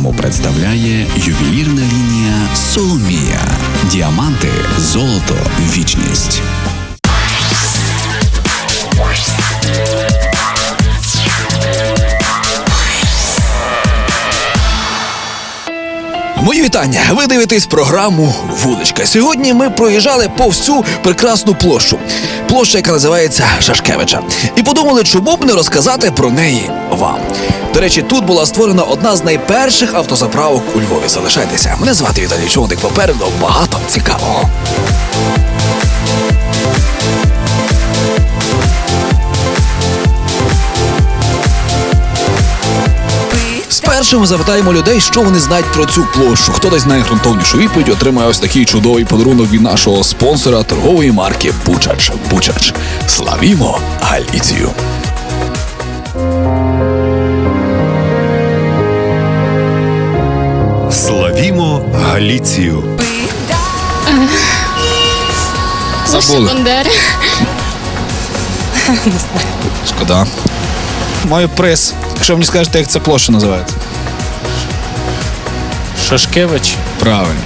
програму представляє ювелірна лінія Соломія. Діаманти, золото, вічність. Мої вітання! Ви дивитесь програму Вуличка. Сьогодні ми проїжджали повз цю прекрасну площу. Площа, яка називається Шашкевича. І подумали, чому б не розказати про неї вам. До речі, тут була створена одна з найперших автозаправок у Львові. Залишайтеся. Мене звати Віталій Чоник. Попереду багато цікавого. Спершу ми запитаємо людей, що вони знають про цю площу. Хто дасть найґрунтовнішу відповідь, отримає ось такий чудовий подарунок від нашого спонсора торгової марки Бучач. Бучач. Славімо Галіцію! Славімо Галіцію. За Забули. Бандери? Шкода. Маю приз. Якщо мені скажете, як ця площа називається. Шашкевич. Правильно.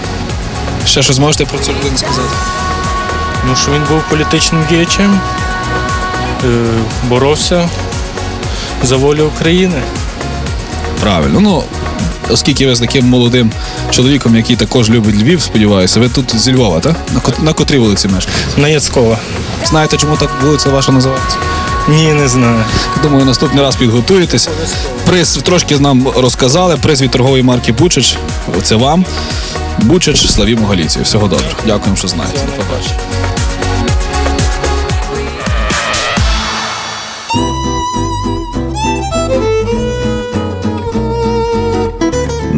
Ще щось можете про цю людину сказати? Ну що він був політичним діячем, е, боровся за волю України. Правильно. Ну, оскільки ви з таким молодим чоловіком, який також любить Львів, сподіваюся, ви тут зі Львова, так? На, кот- на котрій вулиці мешкаєте? На Яцкова. Знаєте, чому так вулиця ваша називається? Ні, не знаю. Думаю, наступний раз підготуєтесь. Приз трошки нам розказали. Приз від торгової марки Бучач. Це вам. Бучач, славімо Галіцію. Всього добре. Дякуємо, що знаєте. До побачення.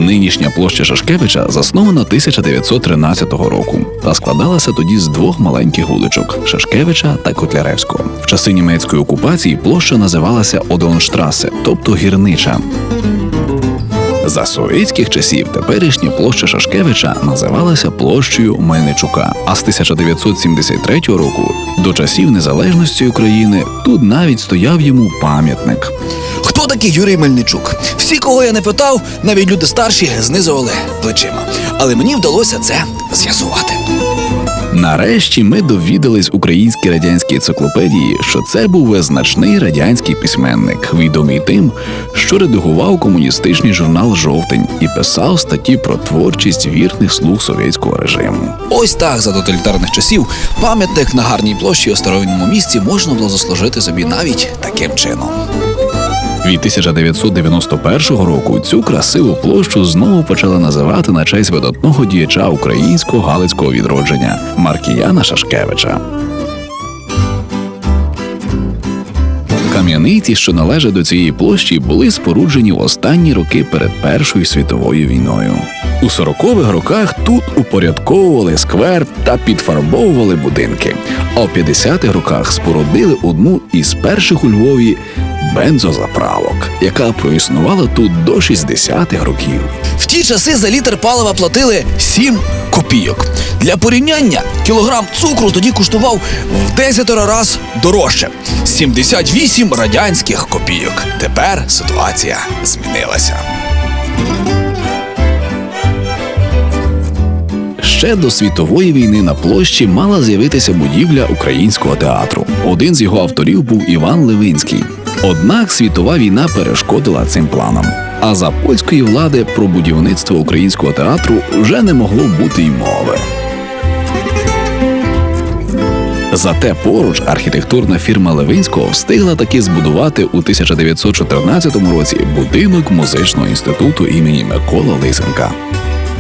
Нинішня площа Шашкевича заснована 1913 року та складалася тоді з двох маленьких вуличок Шашкевича та Котляревського. В часи німецької окупації площа називалася Одонштрасе, тобто гірнича. За совєтських часів теперішня площа Шашкевича називалася площею Мельничука. А з 1973 року до часів незалежності України тут навіть стояв йому пам'ятник. Хто такий Юрій Мельничук? Всі, кого я не питав, навіть люди старші знизували плечима. Але мені вдалося це з'ясувати. Нарешті ми довідались українській радянській енциклопедії, що це був визначний радянський письменник, відомий тим, що редагував комуністичний журнал Жовтень і писав статті про творчість вірних слуг совєтського режиму. Ось так за тоталітарних часів пам'ятник на гарній площі у старовинному місті можна було заслужити собі навіть таким чином. Від 1991 року цю красиву площу знову почали називати на честь видатного діяча українського галицького відродження Маркіяна Шашкевича. Кам'яниці, що належать до цієї площі, були споруджені в останні роки перед Першою світовою війною. У 40-х роках тут упорядковували сквер та підфарбовували будинки. А в 50-х роках спорудили одну із перших у Львові бензозаправок, яка проіснувала тут до 60-х років. В ті часи за літр палива платили 7 копійок. Для порівняння кілограм цукру тоді коштував в 10 раз дорожче 78 радянських копійок. Тепер ситуація змінилася. Ще до світової війни на площі мала з'явитися будівля українського театру. Один з його авторів був Іван Левинський. Однак світова війна перешкодила цим планам. А за польської влади про будівництво українського театру вже не могло бути й мови. Зате поруч архітектурна фірма Левинського встигла таки збудувати у 1914 році будинок музичного інституту імені Микола Лисенка.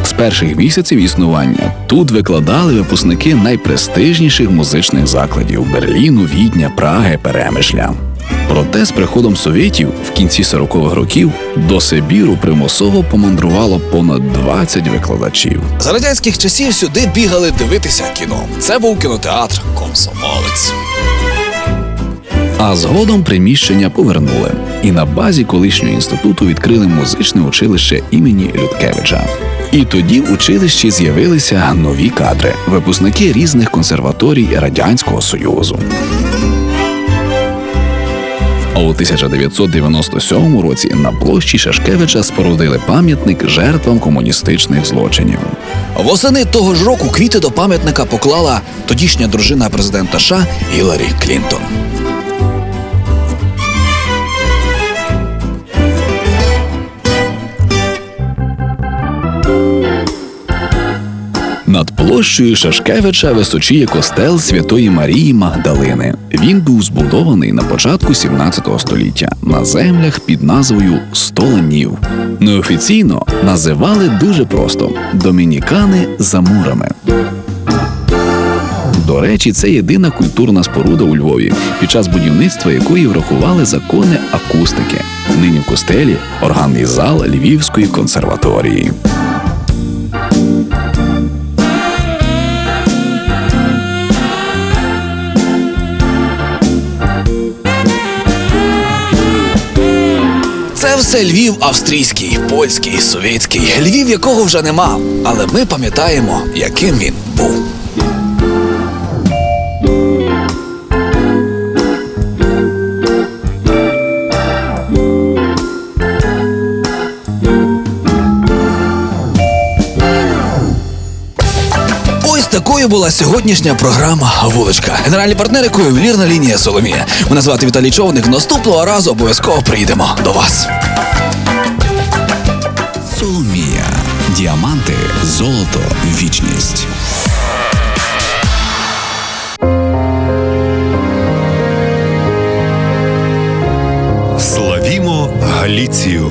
З перших місяців існування тут викладали випускники найпрестижніших музичних закладів Берліну, Відня, Праги, Перемишля. Проте з приходом совєтів в кінці 40-х років до Сибіру примусово помандрувало понад 20 викладачів. За радянських часів сюди бігали дивитися кіно. Це був кінотеатр Комсомолець. А згодом приміщення повернули, і на базі колишнього інституту відкрили музичне училище імені Людкевича. І тоді в училищі з'явилися нові кадри, випускники різних консерваторій Радянського Союзу. А у 1997 році на площі Шашкевича спорудили пам'ятник жертвам комуністичних злочинів. Восени того ж року квіти до пам'ятника поклала тодішня дружина президента США Гіларі Клінтон. Площею Шашкевича височіє костел Святої Марії Магдалини. Він був збудований на початку 17 століття на землях під назвою Столанів. Неофіційно називали дуже просто домінікани за мурами. До речі, це єдина культурна споруда у Львові, під час будівництва якої врахували закони акустики. Нині в костелі органний зал Львівської консерваторії. Це Львів австрійський, польський, совєтський. Львів якого вже нема, але ми пам'ятаємо, яким він був. Такою була сьогоднішня програма Вуличка. Генеральні партнери ювелірна лінія Соломія. Мене звати Віталій Човник. Наступного разу обов'язково приїдемо до вас. Соломія. Діаманти, золото, вічність. Славімо Галіцію.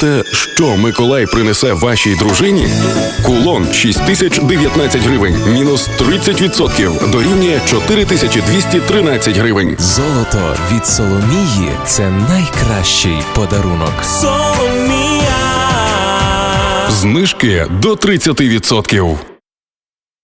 Думаєте, що Миколай принесе вашій дружині? Кулон 6019 гривень, мінус 30% дорівнює 4213 гривень. Золото від Соломії це найкращий подарунок. Соломія! Знижки до 30%.